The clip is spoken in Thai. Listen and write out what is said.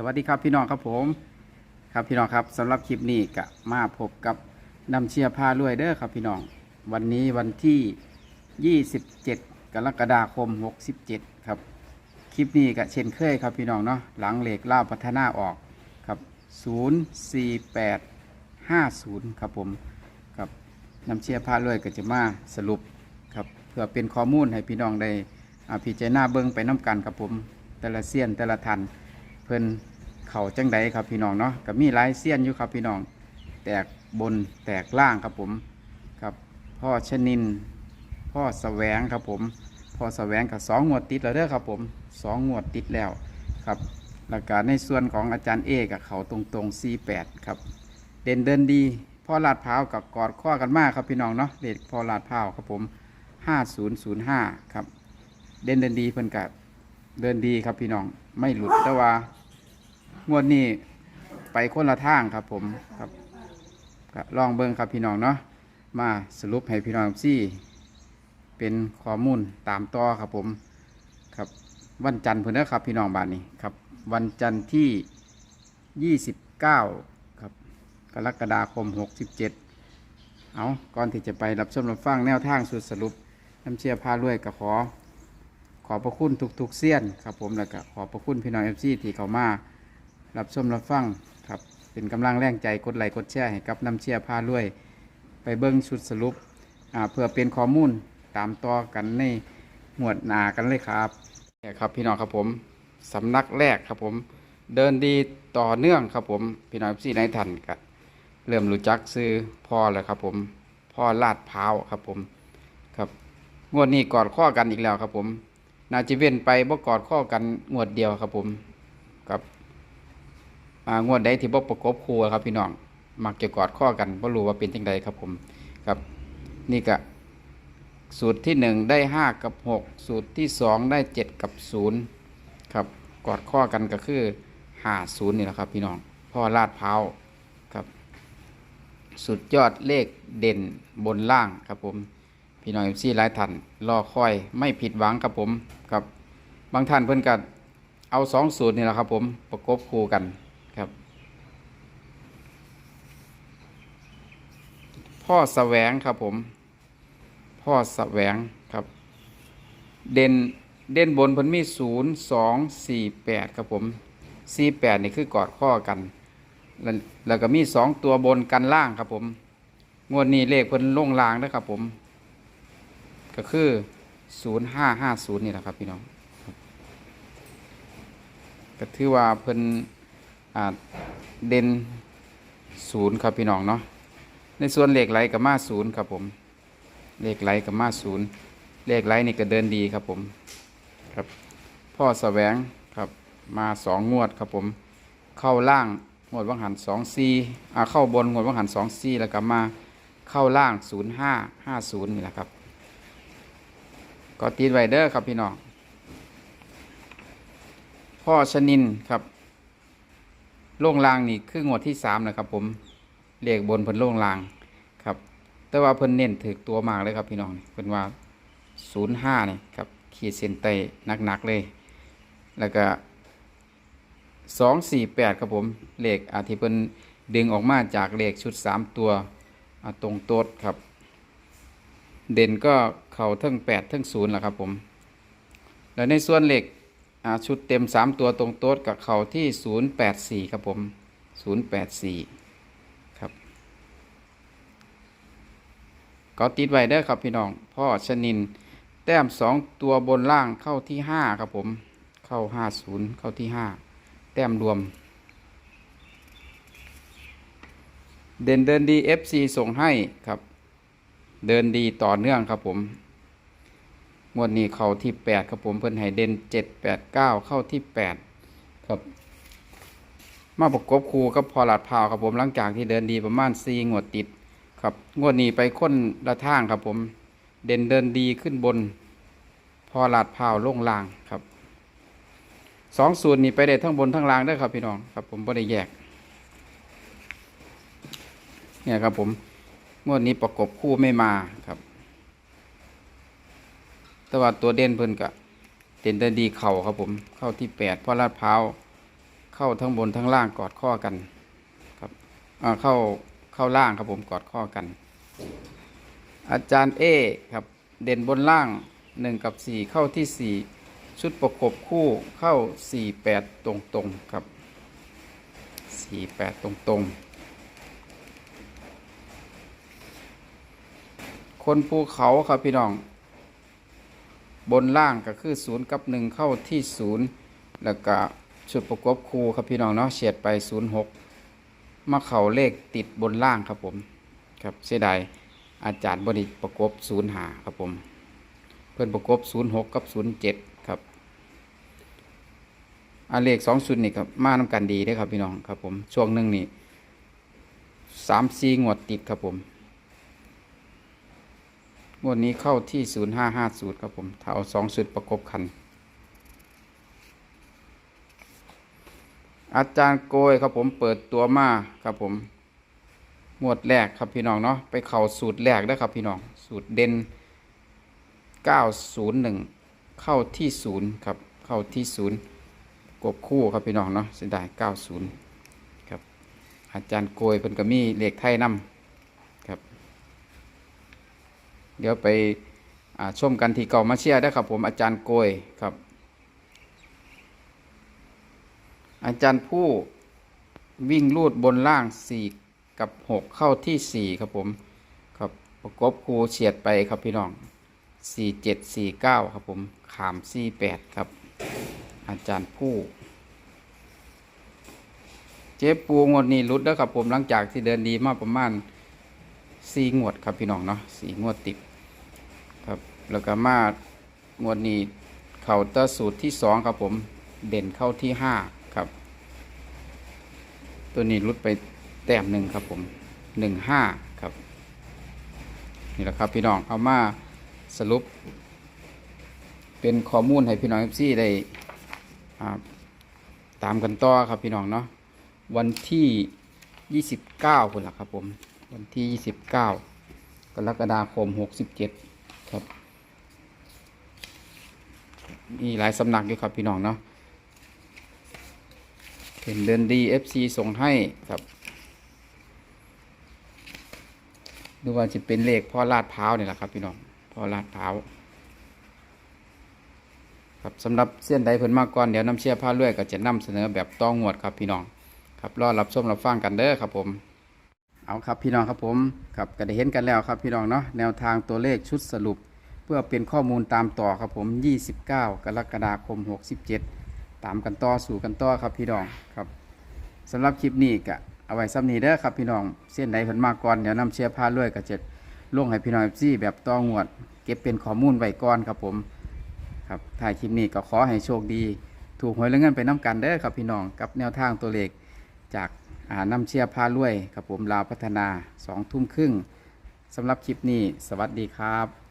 สวัสดีครับพี่น้องครับผม ครับพี่น้องครับสำหรับคลิปนี้ก็มาพบกับนำเชียร์พารวยเด้อครับพี่น้อง วันนี้วันที่ 27 กรกฎาคม 67 ครับ คลิปนี้ก็เช่นเคยครับพี่น้องเนาะหลังเหล็กล่าพัฒนาออกครับ 04850 ครับผมครับนำเชียร์พารวยก็จะมาสรุปครับเพื่อเป็นข้อมูลให้พี่น้องได้อ่าพิจารณาเบิ่งไปน้ำกันครับผมแต่ละเซียนแต่ละทัน เพิ่นเข่าจังใดครับพี่น้องเนาะก็มีหลายเซียนอยู่ครับพี่น้อง แตกบนแตกล่างครับผมครับพ่อชนิน พ่อแสวงครับผม พ่อแสวงกับสองงวดติดแล้วเด้อครับผมสองงวดติดแล้วครับแล้วก็ในส่วนของอาจารย์เอกับเขาตรงตรงๆ 48 ครับ เด่นเดินดีพ่อลาดพร้าวกับกอดข้อกันมากครับพี่น้องเนาะเด็กพ่อลาดพร้าวครับผม 5005 ครับ เด่นเดินดีเพิ่นกับเดินดีครับพี่น้องไม่หลุดแต่ว่า งวดนี้ไปคนละทางครับผมครับก็ลองเบิ่งครับพี่น้องเนาะมาสรุปให้พี่น้องซี่ เป็นข้อมูลตามต่อครับผมครับวันจันทร์เพื่อนเด้อครับพี่น้องบ้านนี้ครับ วันจันทร์ที่ 29 ครับ กรกฎาคม 67 เอาก่อนที่จะไปรับชมรับฟังแนวทางสุดสรุปน้ำเชียร์พารวยก็ขอ ขอบพระคุณทุกๆเสี้ยนครับผมแล้วก็ขอบพระคุณพี่น้องเอฟซีที่เขามา รับชมรับฟังครับเป็นกำลังแรงใจกดไลค์กดแชร์ให้กับน้ำเชียร์พารวย ไปเบิ้งชุดสรุปเพื่อเป็นข้อมูลตามต่อกันในหมวดหนากันเลยครับเนี่ยครับพี่น้องครับผมสำนักแรกครับผม เดินดีต่อเนื่องครับผม พี่น้องพี่ในทันก็เริ่มรู้จักซื้อพ่อแล้วครับผมพ่อลาดพร้าวครับผมครับงวดนี้กอดข้อกันอีกแล้วครับผม นาจิเว้นไปบ่กอดข้อกันงวดเดียวครับผมครับ งวดใดที่บ่ประกบครูครับพี่น้องมักจะกอดข้อกันบ่รู้ว่าเป็นจังใดครับผมครับ นี่ก็สูตรที่หนึ่งได้ห้ากับหกสูตรที่สองได้เจ็ดกับศูนย์ครับกอดข้อกันก็คือห้าศูนย์นี่แหละครับ พี่น้องพ่อลาดเท้าวครับ สุดยอดเลขเด่นบนล่างครับผมพี่น้องเอฟซีหลายท่านรอคอยไม่ผิดหวังครับผมครับ บางท่านเพิ่อนกัดเอาสองสูตรนี่แหละครับผมประกบคู่กันครับ พ่อแสวงครับผม พ่อแสวงครับ เด่นเด่นบนพิ่นมีศูนย์สองสี่แปดครับผมสี่แปดนี่คือกอดข้อกัน แล้วก็มีสองตัวบนกันล่างครับผม งวดนี้เลขเพิ่นลงล่างนะครับผม ก็คือศูนย์ห้าห้าศูนย์นี่แหละครับพี่น้องก็ถือว่าเพิ่นเด่นศูนย์ครับพี่น้องเนาะ ในส่วนเลขไหลกับมาศูนย์ครับผมเลขไหลกับมาศูนย์เลขไหลนี่ก็เดินดีครับผมครับพ่อแสวงครับมาสองงวดครับผม เข้าล่างงวดวังหันสองซีอ่าเข้าบนงวดวังหันสองซีแล้วก็มาเข้าล่างศูนย์ห้าห้าศูนย์นี่แหละครับก็ตีนไวเดอร์ครับพี่น้องพ่อชนินครับ โล่งลางนี่คืองวดที่สามนะครับผม เลขบนเพิ่นโล่งลางครับ แต่ว่าเพิ่นเน้นถึกตัวมากเลยครับพี่น้องเพิ่นว่าศูนย์ห้านี่ครับขีดเส้นใต้หนักๆเลย แล้วก็สองสี่แปดครับผมเลขอาที่เพิ่นดึงออกมาจากเลขชุดสามตัวตรงโต๊ดครับ เด่นก็เข่าทั้งแปดทั้งศูนย์แหละครับผม แล้วในส่วนเลขชุดเต็มสามตัวตรงโต๊ดกับเข่าที่ศูนย์แปดสี่ครับผมศูนย์แปดสี่ ครับ ก็ติดไว้เด้อครับพี่น้องพ่อชนิน แต้มสองตัวบนล่างเข้าที่ห้าครับผม เข้าห้าศูนย์เข้าที่ห้าแต้มรวม เด่นเดินดี FC ส่งให้ครับ เดินดีต่อเนื่องครับผมงวดนี้เข้าที่แปดครับผมเพิ่นให้เด่นเจ็ดแปดเก้าเข้าที่แปดครับ มาประกบคู่กับพอหลาดพาวครับผมหลังจากที่เดินดีประมาณซีงวดติด ครับงวดนี้ไปค้นละทางครับผม เด่นเดินดีขึ้นบน พอหลาดพราวลงล่างครับสองสูตรนี้ไปได้ทั้งบนทั้งล่างได้ครับพี่น้องครับ ผมไม่ได้แยก เนี่ยครับผมงวดนี้ประกบคู่ไม่มาครับ แต่ว่าตัวเด่นเพิ่นกะเด่นเดินดีเข่าครับผม เข้าที่แปดพอลาดพร้าวเข้าทั้งบนทั้งล่างกอดข้อกันครับเข้า เข้าล่างครับผมกอดข้อกัน อาจารย์เอครับเด่นบนล่างหนึ่งกับสี่เข้าที่สี่ชุดประกบคู่เข้าสี่แปดตรงตรงครับสี่แปดตรงตรงคนภูเขาครับพี่น้อง บนล่างก็คือศูนย์กับหนึ่งเข้าที่ศูนย์แล้วก็ชุดประกบคู่ครับพี่น้องเนาะเฉียดไปศูนย์หก มาเข่าเลขติดบนล่างครับผมครับเสียดายอาจารย์บริประกบศูนย์หาครับผม เพื่อนประกบศูนย์หกกับศูนย์เจ็ดครับอาเลขสองชุดนี่ครับมาน้ำกันดีเด้ครับพี่น้องครับผมช่วงหนึ่งนี่สามสี่งวดติดครับผมงวดนี้เข้าที่0550ครับผมถ้าเอาสองสุดประกบคัน อาจารย์โกยครับผมเปิดตัวมาครับผมงวดแรกครับพี่น้องเนาะไปเข่าสูตรแรกได้ครับพี่น้องสูตรเด่น901 เข้าที่0ครับเข้าที่0กบคู่ครับพี่น้องเนาะเสียดาย90ครับอาจารย์โกยเป็นกระมี่เลขไทยนำครับ เดี๋ยวไปอ่าชมกันที่เก่ามาเชียร์ได้ครับผมอาจารย์โกยครับ อาจารย์ผู้วิ่งลูดบนล่าง 4 กับ 6 เข้าที่ 4 ครับผม ครับประกบครูเฉียดไปครับพี่น้อง 4 7 4 9 ครับผมขาม 4 8 ครับ อาจารย์ผู้ เจ๊ปูงวดนี้รุดแล้วครับผมหลังจากที่เดินดีมากประมาณสี่งวดครับพี่น้องเนาะสี่งวดติดครับแล้วก็มางวดนี้เข่าเตอร์สูตรที่สองครับผมเด่นเข้าที่ห้า ตัวนี้รุดไปแต้มหนึ่งครับผมหนึ่งห้าครับ นี่แหละครับพี่น้องเอามาสรุป เป็นข้อมูลให้พี่น้องเอฟซีได้ตามกันต่อครับพี่น้องเนาะวันที่ 29คนละครับผมวันที่ 29 กรกฎาคม 67 ครับ มีหลายสำนักอยู่ครับพี่น้องเนาะ เป็นเดินดี FC ส่งให้ครับดูว่าจะเป็นเลขพ่อลาดพร้าวนี่แหละครับ พี่น้องพ่อลาดพร้าวครับสำหรับเส้นใดเพิ่นมากก่อนเดี๋ยวน้ำเชี่ยผ้าเลื่อยก็จะนำเสนอแบบต้องงวดครับพี่น้องครับรอรับชมรับฟังกันเด้อครับผม เอาครับพี่น้องครับผมครับก็ได้เห็นกันแล้วครับพี่น้องเนาะแนวทางตัวเลขชุดสรุป เพื่อเป็นข้อมูลตามต่อครับผม 29 กรกฎาคม 67 ตามกันต่อสู่กันต่อครับพี่น้องครับสำหรับคลิปนี้ก็เอาไว้ซ้ำนี้เด้อครับพี่น้องเส้นใดเพิ่นมาก่อนเดี๋ยวนำเชียร์พาด้วยก็จะลงให้พี่น้องซี่แบบต้องวด เก็บเป็นข้อมูลไว้ก่อนครับผมครับถ่ายคลิปนี้ก็ขอให้โชคดี ถูกหวยและเงินไปน้ำกันเด้อครับพี่น้องกับแนวทางตัวเลขจากน้ำเชียร์พารวยครับผมลาวพัฒนาสองทุ่มครึ่งสำหรับคลิปนี้ สวัสดีครับ